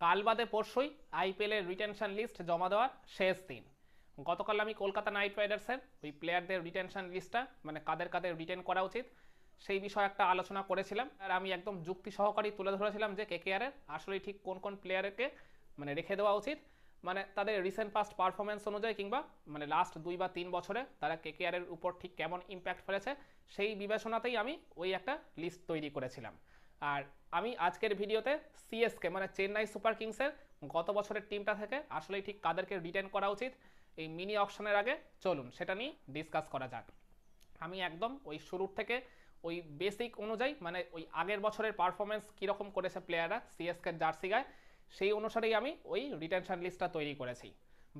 কাল বাদে পরশুই আইপিএলের রিটেনশন লিস্ট জমা দেওয়ার শেষ দিন। গতকাল আমি কলকাতা নাইট রাইডার্সের ওই প্লেয়ারদের রিটেনশন লিস্টটা মানে কাদের কাদের রিটেন করা উচিত, সেই বিষয়ে একটা আলোচনা করেছিলাম। আর আমি একদম যুক্তি সহকারী তুলে ধরেছিলাম যে কেকেআরের আসলে ঠিক কোন কোন প্লেয়ারকে মানে রেখে দেওয়া উচিত। মানে তাদের রিসেন্ট পাস্ট পারফরমেন্স অনুযায়ী কিংবা মানে লাস্ট দুই বা তিন বছরে তারা কেকেআরের উপর ঠিক কেমন ইম্প্যাক্ট ফেলেছে, সেই বিবেচনাতেই আমি ওই একটা লিস্ট তৈরি করেছিলাম। আর আমি আজকের ভিডিওতে সিএসকে মানে চেন্নাই সুপার কিংসের গত বছরের টিমটা থেকে আসলেই ঠিক কাদেরকে রিটার্ন করা উচিত, এই মিনি অপশনের আগে। চলুন, সেটা নিয়ে ডিসকাস করা যাক। আমি একদম ওই শুরুর থেকে ওই বেসিক অনুযায়ী মানে ওই আগের বছরের পারফরমেন্স কীরকম করেছে প্লেয়াররা সিএসকে জার্সি গায়ে, সেই অনুসারেই আমি ওই রিটেনশন লিস্টটা তৈরি করেছি।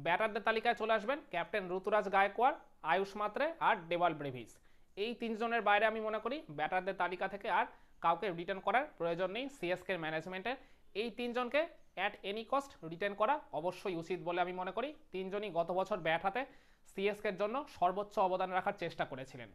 ব্যাটারদের তালিকায় চলে আসবেন ক্যাপ্টেন ঋতুরাজ গায়কোয়াড়, আয়ুষ মাত্রে আর ডেভাল ব্রেভিস। এই তিনজনের বাইরে আমি মনে করি ব্যাটারদের তালিকা থেকে আর কাউকে রিটার্ন করার প্রয়োজন নেই। সিএসকের ম্যানেজমেন্টের এই তিনজনকে অ্যাট এনি কস্ট রিটার্ন করা অবশ্যই উচিত বলে আমি মনে করি। তিনজনই গত বছর ব্যাট হাতে সিএসকের জন্য সর্বোচ্চ অবদান রাখার চেষ্টা করেছিলেন।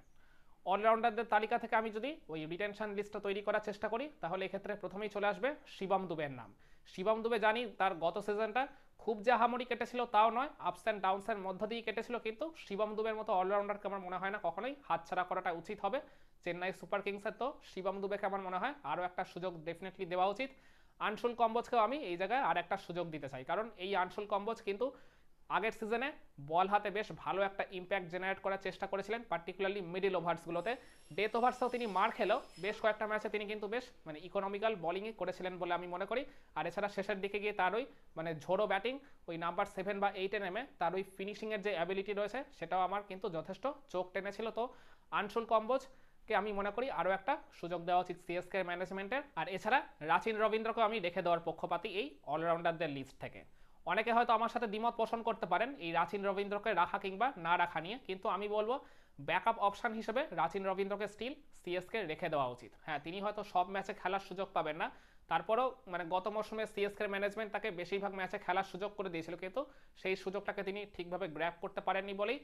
অলরাউন্ডারদের তালিকা থেকে আমি যদি ওই রিটেনশন লিস্টটা তৈরি করার চেষ্টা করি, তাহলে এক্ষেত্রে প্রথমেই চলে আসবে শিবম দুবের নাম। শিবম দুবে জানি তার গত সিজনটা খুব যে হামড়ি কেটেছিল তাও নয় আপস অ্যান্ড ডাউনসের মধ্য দিয়ে কেটেছিল, কিন্তু শিবম দুবের মতো অলরাউন্ডারকে আমার মনে হয় না কখনোই হাতছাড়া করাটা উচিত হবে। চেন্নাই সুপার কিংসের তো শিবম দুবেকে আমার মনে হয় আরও একটা সুযোগ ডেফিনেটলি দেওয়া উচিত। আনসুল কম্বোজকেও আমি এই জায়গায় আর একটা সুযোগ দিতে চাই, কারণ এই আনসুল কম্বোজ কিন্তু আগের সিজনে বল হাতে বেশ ভালো একটা ইম্প্যাক্ট জেনারেট করার চেষ্টা করেছিলেন পার্টিকুলারলি মিডিল ওভার্সগুলোতে ডেথ ওভার্সেও তিনি মার খেলেও বেশ কয়েকটা ম্যাচে তিনি কিন্তু বেশ মানে ইকোনমিক্যাল বলিংই করেছিলেন বলে আমি মনে করি। আর এছাড়া শেষের দিকে গিয়ে তার ওই মানে ঝোড়ো ব্যাটিং ওই নাম্বার সেভেন বা এইটে নেমে তার ওই ফিনিশিংয়ের যে অ্যাবিলিটি রয়েছে, সেটাও আমার কিন্তু যথেষ্ট চোখ টেনেছিল। তো আনসুল কম্বোজ কে আমি মনে করি আরও একটা সুযোগ দেওয়া উচিত সিএসকে ম্যানেজমেন্টের আর এছাড়া রাচিন রবীন্দ্রকে আমি রেখে দেওয়ার পক্ষপাতি এই অলরাউন্ডারদের লিস্ট থেকে। অনেকে হয়তো আমার সাথে দ্বিমত পোষণ করতে পারেন এই রাচিন রবীন্দ্রকে রাখা কিংবা না রাখা নিয়ে, কিন্তু আমি বলব ব্যাকআপ অপশন হিসেবে রাচিন রবীন্দ্রকে স্টিল সিএসকে রেখে দেওয়া উচিত। হ্যাঁ তিনি হয়তো সব ম্যাচে খেলার সুযোগ পাবেন না। তারপরেও মানে গত মৌসুমে সিএসকে ম্যানেজমেন্ট তাকে বেশিরভাগ ম্যাচে খেলার সুযোগ করে দিয়েছিল, কিন্তু সেই সুযোগটাকে তিনি ঠিকভাবে গ্র্যাপ করতে পারেননি বলেই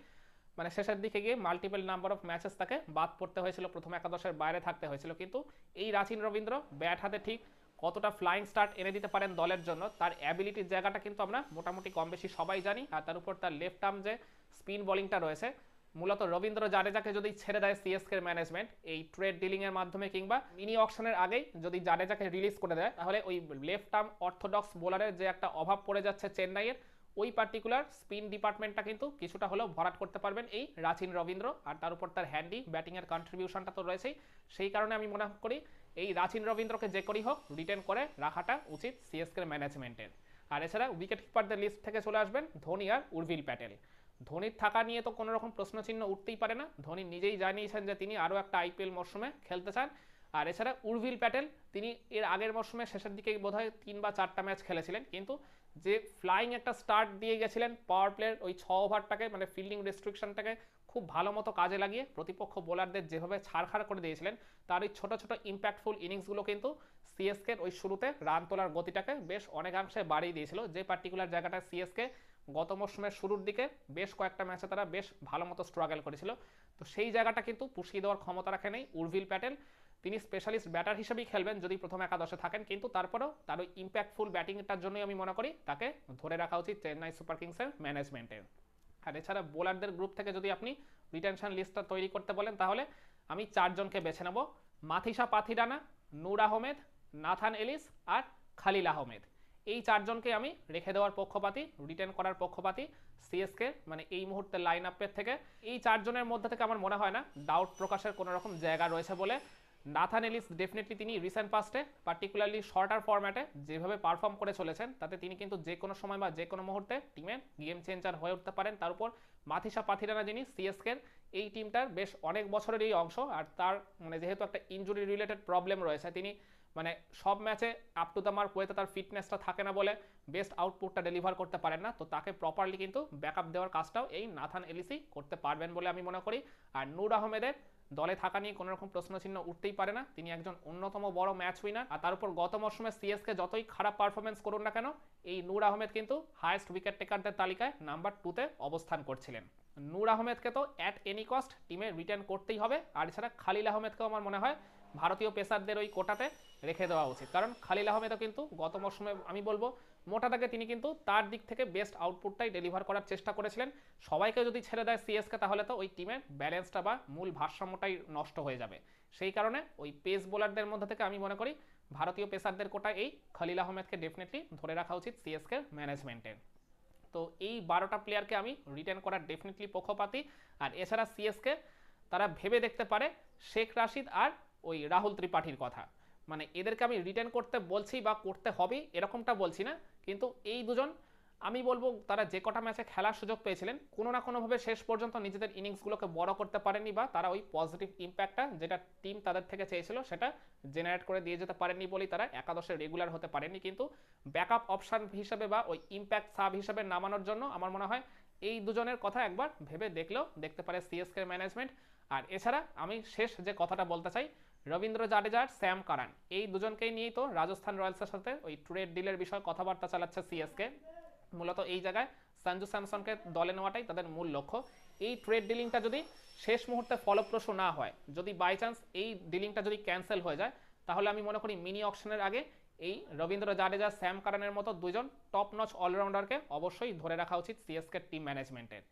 মানে শেষের দিকে গিয়ে মাল্টিপল নাম্বার অফ ম্যাচেস তাকে বাদ পড়তে হয়েছিল, প্রথম একাদশের বাইরে থাকতে হয়েছিল। কিন্তু এই রাচিন রবীন্দ্র ব্যাট হাতে ঠিক কতটা ফ্লাইং স্টার্ট এনে দিতে পারেন দলের জন্য, তার অ্যাবিলিটির জায়গাটা কিন্তু আমরা মোটামুটি কম বেশি সবাই জানি। আর তার উপর তার লেফট আর্ম যে স্পিন বোলিংটা রয়েছে, মূলত রবীন্দ্র জাডেজাকে যদি ছেড়ে দেয় সিএসকে ম্যানেজমেন্ট এই ট্রেড ডিলিংয়ের মাধ্যমে কিংবা মিনি অকশনের আগেই যদি জাডেজাকে রিলিজ করে দেয়, তাহলে ওই লেফট আর্ম অর্থোডক্স বোলারের যে একটা অভাব পড়ে যাচ্ছে চেন্নাইয়ের, ওই পার্টিকুলার স্পিন ডিপার্টমেন্টটা কিন্তু কিছুটা হলেও ভরাট করতে পারবেন এই রাচিন রবীন্দ্র। আর তার উপর তার হ্যান্ডি ব্যাটিংয়ের কন্ট্রিবিউশনটা তো রয়েছেই। সেই কারণে আমি মনে করি এই রাচিন রবীন্দ্রকে যে করেই হোক রিটেন করে রাখাটা উচিত সিএসকে ম্যানেজমেন্টের আর এছাড়া উইকেট কিপারদের লিস্ট থেকে চলে আসবেন ধোনি আর উর্ভিল প্যাটেল। ধোনির থাকা নিয়ে তো কোনো রকম প্রশ্নচিহ্ন উঠতেই পারে না। ধোনি নিজেই জানিয়েছেন যে তিনি আরও একটা আইপিএল মরশুমে খেলতে চান। আর এছাড়া উর্ভিল প্যাটেল, তিনি এর আগের মরশুমে শেষের দিকে বোধহয় তিন বা চারটা ম্যাচ খেলেছিলেন। কিন্তু যে ফ্লাইং একটা স্টার্ট দিয়ে গেছিলেন পাওয়ার প্লের ওই ছ ওভারটাকে মানে ফিল্ডিং রেস্ট্রিকশনটাকে খুব ভালো মতো কাজে লাগিয়ে প্রতিপক্ষ বোলারদের যেভাবে ছাড়খাড় করে দিয়েছিলেন তার ওই ছোটো ছোটো ইম্প্যাক্টফুল ইনিংসগুলো কিন্তু সিএসকের ওই শুরুতে রান তোলার গতিটাকে বেশ অনেকাংশে বাড়িয়ে দিয়েছিল। যে পার্টিকুলার জায়গাটা সিএসকে গত মরশুমের শুরুর দিকে বেশ কয়েকটা ম্যাচে তারা বেশ ভালো মতো স্ট্রাগল করেছিল। তো সেই জায়গাটা কিন্তু পুষিয়ে দেওয়ার ক্ষমতা রাখে নেই উর্ভিল প্যাটেল। তিনি স্পেশালিস্ট ব্যাটার হিসেবেই খেলবেন যদি প্রথম একাদশে থাকেন, কিন্তু তারপরেও তার ওই ইম্প্যাক্টফুল ব্যাটিংটার জন্যই আমি মনে করি তাকে ধরে রাখা উচিত চেন্নাই সুপার কিংসের ম্যানেজমেন্টের আর এছাড়া বোলারদের গ্রুপ থেকে যদি আপনি রিটেনশন লিস্টটা তৈরি করতে বলেন, তাহলে আমি চারজনকে বেছে নেব। মাথিসা পাথিরানা নূর আহমেদ, নাথান এলিস আর খালিল আহমেদ। এই চারজনকে আমি রেখে দেওয়ার পক্ষপাতি রিটার্ন করার পক্ষপাতি সিএসকে মানে এই মুহূর্তে লাইন আপের থেকে। এই চারজনের মধ্যে থেকে আমার মনে হয় না ডাউট প্রকাশের কোনো রকম জায়গা রয়েছে বলে নাথান এলিস ডেফিনেটলি তিনি রিসেন্ট পাস্টে পার্টিকুলারলি শর্টার ফরম্যাটে যেভাবে পারফর্ম করে চলেছেন, তাতে তিনি কিন্তু যে কোনো সময় বা যে কোনো মুহূর্তে টিমে গেম চেঞ্জার হয়ে উঠতে পারেন। তার উপর মাথিসা পাথিরানা যিনি সিএসকের এই টিমটার বেশ অনেক বছরের এই অংশ। আর তার মানে যেহেতু একটা ইঞ্জুরি রিলেটেড প্রবলেম রয়েছে, তিনি মানে সব ম্যাচে আপ টু দ্য মার্ক ওয়েতে তার ফিটনেসটা থাকে না বলে বেস্ট আউটপুটটা ডেলিভার করতে পারেন না। তো তাকে প্রপারলি কিন্তু ব্যাকআপ দেওয়ার কাজটাও এই নাথান এলিসি করতে পারবেন বলে আমি মনে করি। আর নূর আহমেদের দলে থাকা নিয়ে কোনোরকম প্রশ্নচিহ্ন উঠতেই পারে না। তিনি একজন অন্যতম বড় ম্যাচ উইনার আর তার উপর গত মরশুমে সিএসকে যতই খারাপ পারফরমেন্স করুন না কেন, এই নূর আহমেদ কিন্তু হায়েস্ট উইকেট টেকারদের তালিকায় নাম্বার টুতে অবস্থান করছিলেন। নূর আহমেদকে তো অ্যাট এনি কস্ট টিমে রিটার্ন করতেই হবে। আর এছাড়া খালিল আহমেদকেও আমার মনে হয় ভারতীয় পেসারদের ওই কোটাতে রেখে দেওয়া উচিত। কারণ খালিল আহমেদও কিন্তু গত মৌসুমে আমি বলব, মোটা দাগে তিনি কিন্তু তার দিক থেকে বেস্ট আউটপুটটাই ডেলিভার করার চেষ্টা করেছিলেন। সবাইকে যদি ছেড়ে দেয় সিএসকে তাহলে তো ওই টিমের ব্যালেন্সটা বা মূল ভারসাম্যটাই নষ্ট হয়ে যাবে। সেই কারণে ওই পেস বোলারদের মধ্যে থেকে আমি মনে করি, ভারতীয় পেসারদের কোটা এই খালিল আহমেদকে ডেফিনেটলি ধরে রাখা উচিত সিএসকে ম্যানেজমেন্টের তো এই বারোটা প্লেয়ারকে আমি রিটার্ন করার ডেফিনেটলি পক্ষপাতি। আর এছাড়া সিএসকে তারা ভেবে দেখতে পারে শেখ রাশিদ আর ওই রাহুল ত্রিপাঠীর কথা। মানে এদেরকে আমি রিটার্ন করতে বলছি বা করতে হবে, এরকমটা বলছি না। কিন্তু এই দুজন, আমি বলব তারা যে কটা ম্যাচে খেলার সুযোগ পেয়েছিলেন, কোনো না কোনোভাবে শেষ পর্যন্ত নিজেদের ইনিংসগুলোকে বড় করতে পারেনি বা তারা ওই পজিটিভ ইম্প্যাক্টটা যেটা টিম তাদের থেকে চেয়েছিল, সেটা জেনারেট করে দিয়ে যেতে পারেনি বলেই তারা একাদশে রেগুলার হতে পারেনি। কিন্তু ব্যাকআপ অপশান হিসেবে বা ওই ইম্প্যাক্ট সাব হিসেবে নামানোর জন্য আমার মনে হয় এই দুজনের কথা একবার ভেবে দেখলেও দেখতে পারে সিএসকে ম্যানেজমেন্ট আর এছাড়া আমি শেষ যে কথাটা বলতে চাই রবীন্দ্র জাডেজার, স্যাম কারান। এই দুজনকেই নিয়েই তো রাজস্থান রয়্যালসের সাথে ওই ট্রেড ডিলের বিষয়ে কথাবার্তা চালাচ্ছে সিএসকে। মূলত এই জায়গায় সঞ্জু স্যামসনকে দলে নেওয়াটাই তাদের মূল লক্ষ্য। এই ট্রেড ডিলিংটা যদি শেষ মুহূর্তে ফলপ্রসূ না হয়, যদি বাই চান্স এই ডিলিংটা যদি ক্যান্সেল হয়ে যায়, তাহলে আমি মনে করি মিনি অকশনের আগে এই রবীন্দ্র জাডেজা স্যাম কারানের মতো দুজন টপ নচ অলরাউন্ডারকে অবশ্যই ধরে রাখা উচিত সিএসকে টিম ম্যানেজমেন্টের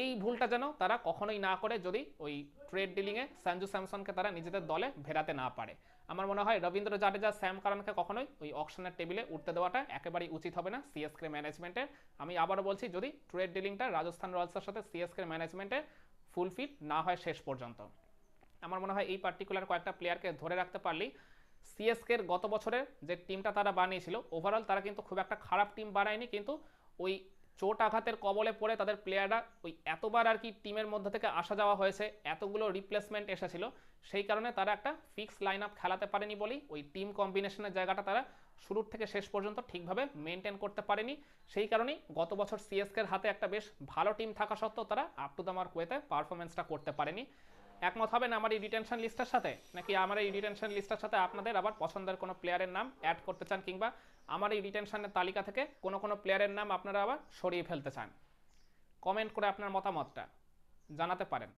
এই ভুলটা যেন তারা কখনোই না করে যদি ওই ট্রেড ডিলিংয়ে সঞ্জু স্যামসনকে তারা নিজেদের দলে ভেরাতে না পারে। আমার মনে হয় রবীন্দ্র জাডেজা স্যাম কারণকে কখনোই ওই অকশনের টেবিলে উঠতে দেওয়াটা একেবারেই উচিত হবে না সিএসকে ম্যানেজমেন্টের আমি আবারও বলছি, যদি ট্রেড ডিলিংটা রাজস্থান রয়্যালসের সাথে সিএসকে ম্যানেজমেন্টে ফুলফিল না হয় শেষ পর্যন্ত। আমার মনে হয় এই পার্টিকুলার কয়েকটা প্লেয়ারকে ধরে রাখতে পারলেই সিএসকের গত বছরের যে টিমটা তারা বানিয়েছিল ওভারঅল তারা কিন্তু খুব একটা খারাপ টিম বানায়নি, কিন্তু ওই চোট আঘাতের কবলে পড়ে তাদের প্লেয়াররা ওই এতবার আর কি টিমের মধ্যে থেকে আসা যাওয়া হয়েছে, এতগুলো রিপ্লেসমেন্ট এসেছিল, সেই কারণে তারা একটা ফিক্স লাইন আপ খেলাতে পারেনি বলেই ওই টিম কম্বিনেশনের জায়গাটা তারা শুরুর থেকে শেষ পর্যন্ত ঠিকভাবে মেনটেন করতে পারেনি। সেই কারণেই গত বছর সিএসকের হাতে একটা বেশ ভালো টিম থাকা সত্ত্বেও তারা আপ টু দ্য মার্ক ওয়েতে পারফরমেন্সটা করতে পারেনি। একমত হবেন আমার এই রিটেনশন লিস্টের সাথে? নাকি আমার এই রিটেনশন লিস্টের সাথে আপনাদের আবার পছন্দের কোনো প্লেয়ারের নাম অ্যাড করতে চান কিংবা আমার এই রিটেনশনের তালিকা থেকে কোনো কোনো প্লেয়ারের নাম আপনারা আবার সরিয়ে ফেলতে চান। কমেন্ট করে আপনার মতামতটা জানাতে পারেন।